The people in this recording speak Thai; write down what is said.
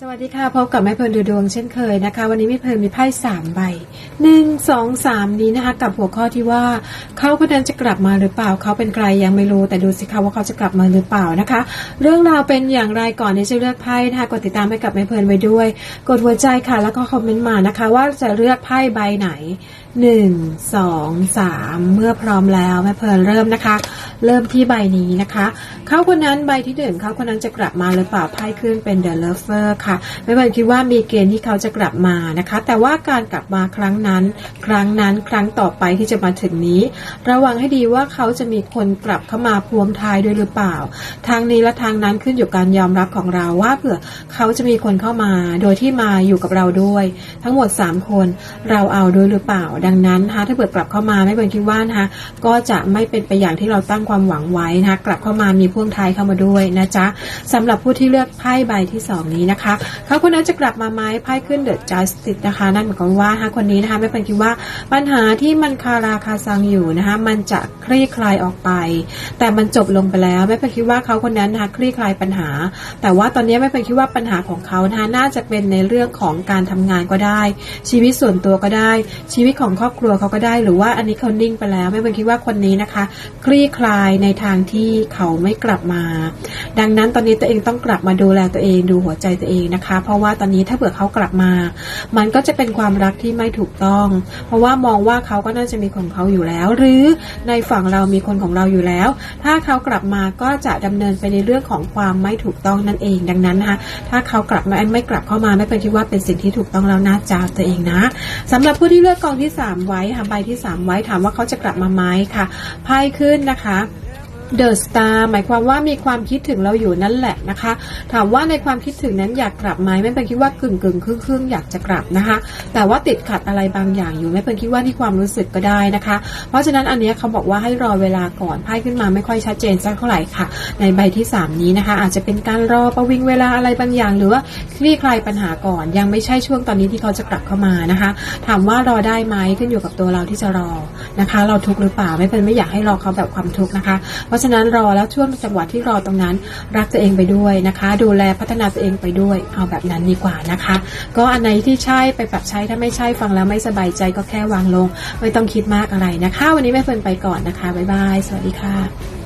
สวัสดีค่ะพบกับแม่เพลินดูดวงเช่นเคยนะคะ วันนี้แม่เพลินมีไพ่สามใบหนึ่งสองสามนี้นะคะ กับหัวข้อที่ว่าเขาคนนั้นจะกลับมาหรือเปล่าเขาเป็นใครยังไม่รู้แต่ดูสิคะว่าเขาจะกลับมาหรือเปล่านะคะ เรื่องราวเป็นอย่างไรก่อนที่จะเลือกไพ่นะคะกดติดตามให้กับแม่เพลินไว้ด้วย กดหัวใจค่ะ แล้วก็คอมเมนต์มานะคะ ว่าจะเลือกไพ่ใบไหนหนึ่งสองสามเมื่อพร้อมแล้วแม่เพลินเริ่มนะคะ เริ่มที่ใบนี้นะคะเขาคนนั้นใบที่หนึ่งเขาคนนั้นจะกลับมาหรือเปล่าไพ่ขึ้นเป็น The Lover ค่ะไม่เพลินคิดว่ามีเกณฑ์ที่เขาจะกลับมานะคะ แต่ว่าการกลับมาครั้งนั้น ครั้งนั้นครั้งต่อไปที่จะมาถึงนี้ ระวังให้ดีว่าเขาจะมีคนกลับเข้ามาพวงท้ายด้วยหรือเปล่า ทางนี้และทางนั้นขึ้นอยู่การยอมรับของเราว่าเผื่อเขาจะมีคนเข้ามา โดยที่มาอยู่กับเราด้วย ทั้งหมด 3 คนเราเอาด้วยหรือเปล่า ดังนั้นนะคะถ้าเกิดกลับเข้ามาไม่เป็นคิดว่านะคะก็จะไม่เป็นไปอย่างที่เราตั้งความหวังไว้นะคะกลับเข้ามามีพ่วงท้ายเข้ามาด้วยนะจ๊ะสำหรับผู้ที่เลือกไพ่ใบที่ 2 นี้นะคะเขาคนนั้นจะกลับมาไหมไพ่ขึ้นเดอะจัสติสนะคะ นั่นหมายความว่าฮะคนนี้นะคะไม่เป็นคิดว่าปัญหาที่มันคาราคาซังอยู่นะคะมันจะคลี่คลายออกไป แต่มันจบลงไปแล้วไม่เป็นคิดว่าเขาคนนั้นนะคะคลี่คลายปัญหา แต่ว่าตอนนี้ไม่เป็นคิดว่าปัญหาของเขานะคะน่าจะเป็นในเรื่องของการทำงานก็ได้ ชีวิตส่วนตัวก็ได้ ชีวิตของครอบครัวเขาก็ได้ หรือว่าอันนี้เขานิ่งไปแล้ว ไม่เป็นคิดว่าคนนี้นะคะ คลี่คลายในทางที่เขาไม่กลับมา ดังนั้นตอนนี้ตัวเองต้องกลับมาดูแลตัวเองดูหัวใจตัวเองนะคะ เพราะว่าตอนนี้ถ้าเผื่อเขากลับมา มันก็จะเป็นความรักที่ไม่ถูกต้อง เพราะว่ามองว่าเขาก็น่าจะมีคนของเขาอยู่แล้ว หรือในฝั่งเรามีคนของเราอยู่แล้ว ถ้าเขากลับมาก็จะดำเนินไปในเรื่องของความไม่ถูกต้องนั่นเอง ดังนั้นนะคะถ้าเขากลับมาไม่กลับเข้ามาไม่เป็นคิดว่าเป็นสิ่งที่ถูกต้องแล้วนะจ้าตัวเองนะสำหรับผู้ที่เลือกกองที่ 3 ไว้ค่ะใบที่ 3 ไว้ถามว่าเขาจะกลับมาไหมค่ะไพ่ขึ้นนะคะ เดอะสตาร์หมายความว่ามีความคิดถึงเราอยู่นั่นแหละนะคะ ถามว่าในความคิดถึงนั้นอยากกลับไหมไม่เป็นคิดว่ากึ่งกึ่งครึ่งครึ่งอยากจะกลับนะคะ แต่ว่าติดขัดอะไรบางอย่างอยู่ไม่เป็นคิดว่าที่ความรู้สึกก็ได้นะคะ เพราะฉะนั้นอันเนี้ยเขาบอกว่าให้รอเวลาก่อนไพ่ขึ้นมาไม่ค่อยชัดเจนสักเท่าไหร่ค่ะ ในใบที่ 3 นี้นะคะ อาจจะเป็นการรอประวิงเวลาอะไรบางอย่าง หรือว่าคลี่คลายปัญหาก่อน ยังไม่ใช่ช่วงตอนนี้ที่เขาจะกลับเข้ามานะคะ ถามว่ารอได้ไหมขึ้นอยู่กับตัวเราที่จะรอนะคะ เราทุกข์หรือเปล่าไม่เป็นไม่อยากให้รอเขาแบบความทุกข์นะคะราะฉะนั้นรอแล้วช่วงจังหวะที่รอตรงนั้น รักตัวเองไปด้วยนะคะ ดูแลพัฒนาตัวเองไปด้วยเอาแบบนั้นดีกว่านะคะ ก็อันไหนที่ใช่ไปปรับใช้ถ้าไม่ใช่ฟังแล้วไม่สบายใจก็แค่วางลง ไม่ต้องคิดมากอะไรนะคะ วันนี้แม่เฟิร์นไปก่อนนะคะบ๊ายบายสวัสดีค่ะ